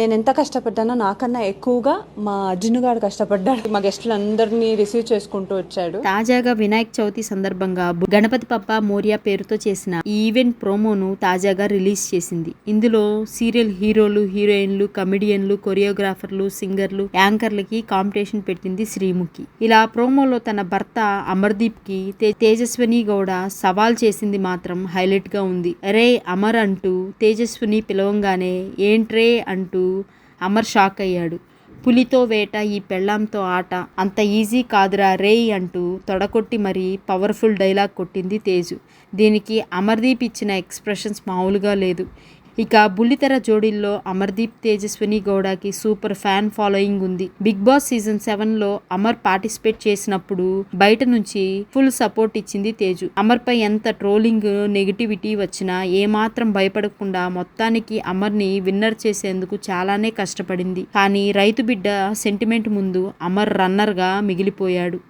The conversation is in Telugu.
నేను ఎంత కష్టపడ్డానో నాకన్నా ఎక్కువగా మా అర్జున్ గారు కష్టపడ్డాడు. మా గెస్టులందరినీ రిసీవ్ చేసుకుంటూ వచ్చాడు. తాజాగా వినాయక చవితి సందర్భంగా గణపతి పప్ప మోరియా పేరుతో చేసిన ఈ ఈవెంట్ ప్రోమోను తాజాగా రిలీజ్ చేసింది. ఇందులో సీరియల్ హీరోలు హీరోయిన్లు కమెడియన్లు కొరియోగ్రాఫర్లు సింగర్లు యాంకర్లకి కాంపిటీషన్ పెట్టింది శ్రీముఖి. ఇలా ప్రోమోలో తన భర్త అమర్దీప్కి తేజస్విని గౌడ సవాల్ చేసింది మాత్రం హైలైట్గా ఉంది. రే అమర్ అంటూ తేజస్విని పిలవంగానే ఏంట్రే అంటూ అమర్ షాక్ అయ్యాడు. పులితో వేట ఈ పెళ్ళాంతో ఆట అంత ఈజీ కాదురా రేయ్ అంటూ తొడకొట్టి మరీ పవర్ఫుల్ డైలాగ్ కొట్టింది తేజు. దీనికి అమర్దీప్ ఇచ్చిన ఎక్స్ప్రెషన్స్ మామూలుగా లేదు. ఇక బుల్లితెర జోడీల్లో అమర్దీప్ తేజస్విని గౌడకి సూపర్ ఫ్యాన్ ఫాలోయింగ్ ఉంది. బిగ్ బాస్ సీజన్ సెవెన్లో అమర్ పార్టిసిపేట్ చేసినప్పుడు బయట నుంచి ఫుల్ సపోర్ట్ ఇచ్చింది తేజు. అమర్ పై ఎంత ట్రోలింగ్ నెగిటివిటీ వచ్చినా ఏమాత్రం భయపడకుండా మొత్తానికి అమర్ని విన్నర్ చేసేందుకు చాలానే కష్టపడింది. కానీ రైతు బిడ్డ సెంటిమెంట్ ముందు అమర్ రన్నర్గా మిగిలిపోయాడు.